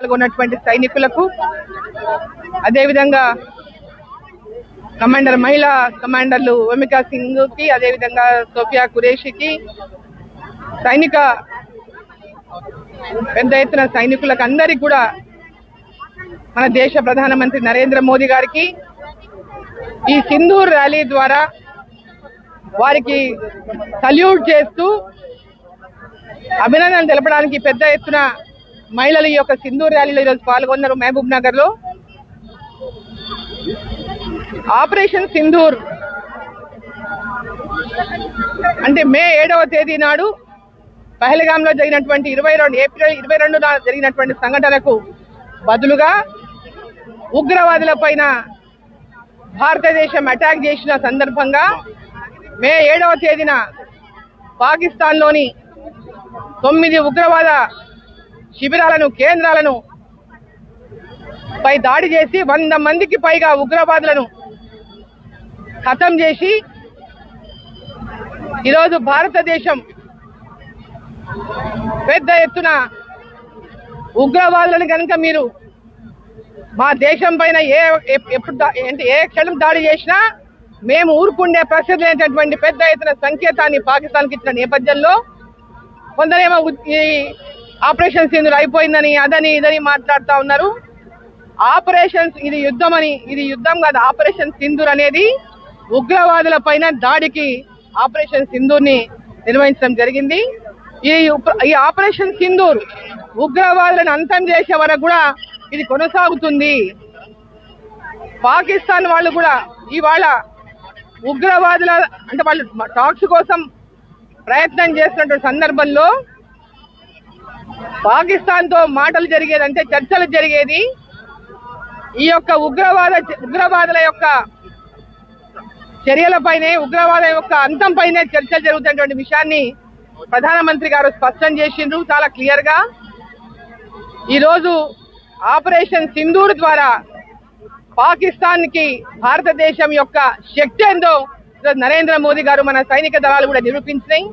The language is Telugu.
పాల్గొన్నటువంటి సైనికులకు అదేవిధంగా కమాండర్ మహిళా కమాండర్లు ఓమికా సింగ్కి అదేవిధంగా సోఫియా కురేషికి సైనిక పెద్ద ఎత్తున సైనికులకు అందరికీ కూడా మన దేశ ప్రధానమంత్రి నరేంద్ర మోదీ గారికి ఈ సింధూర్ ర్యాలీ ద్వారా వారికి సల్యూట్ చేస్తూ అభినందనలు తెలపడానికి పెద్ద ఎత్తున మహిళలు ఈ యొక్క సింధూర్ ర్యాలీలో ఈరోజు పాల్గొన్నారు మహబూబ్ నగర్లో ఆపరేషన్ సింధూర్. అంటే మే ఏడవ తేదీ నాడు పహల్గాంలో జరిగినటువంటి ఇరవై రెండు ఏప్రిల్ ఇరవై రెండున జరిగినటువంటి సంఘటనకు బదులుగా ఉగ్రవాదుల పైన భారతదేశం అటాక్ చేసిన సందర్భంగా మే ఏడవ తేదీన పాకిస్తాన్లోని తొమ్మిది ఉగ్రవాద శిబిరాలను కేంద్రాలను పై దాడి చేసి వంద మందికి పైగా ఉగ్రవాదులను ఖతం చేసి ఈరోజు భారతదేశం పెద్ద ఎత్తున ఉగ్రవాదులను కనుక మీరు మా దేశం పైన ఏ ఎప్పుడు అంటే ఏ క్షణం దాడి చేసినా మేము ఊరుకుండే ప్రసిద్ధి లేనటువంటి పెద్ద ఎత్తున సంకేతాన్ని పాకిస్తాన్కి ఇచ్చిన నేపథ్యంలో కొందరేమో ఈ ఆపరేషన్ సింధులు అయిపోయిందని అదని ఇదని మాట్లాడుతూ ఉన్నారు. ఆపరేషన్స్ ఇది యుద్ధం అని ఇది యుద్ధం కాదు ఆపరేషన్ సింధూర్ అనేది ఉగ్రవాదుల పైన దాడికి ఆపరేషన్ సింధూర్ని నిర్వహించడం జరిగింది. ఈ ఈ ఆపరేషన్ సింధూర్ ఉగ్రవాదులను అంతం చేసే వరకు కూడా ఇది కొనసాగుతుంది. పాకిస్తాన్ వాళ్ళు కూడా ఇవాళ ఉగ్రవాదుల అంటే వాళ్ళు టాక్స్ కోసం ప్రయత్నం చేస్తున్నటువంటి సందర్భంలో పాకిస్తాన్తో మాటలు జరిగేది అంటే చర్చలు జరిగేది. ఈ యొక్క ఉగ్రవాద ఉగ్రవాదుల యొక్క చర్యలపైనే ఉగ్రవాద యొక్క అంతం పైనే చర్చలు జరుగుతున్నటువంటి విషయాన్ని ప్రధానమంత్రి గారు స్పష్టం చేసిండ్రు చాలా క్లియర్గా ఈరోజు ఆపరేషన్ సింధూర్ ద్వారా పాకిస్తాన్కి భారతదేశం యొక్క శక్తి ఏందో నరేంద్ర మోదీ గారు మన సైనిక దళాలు కూడా నిరూపించినాయి.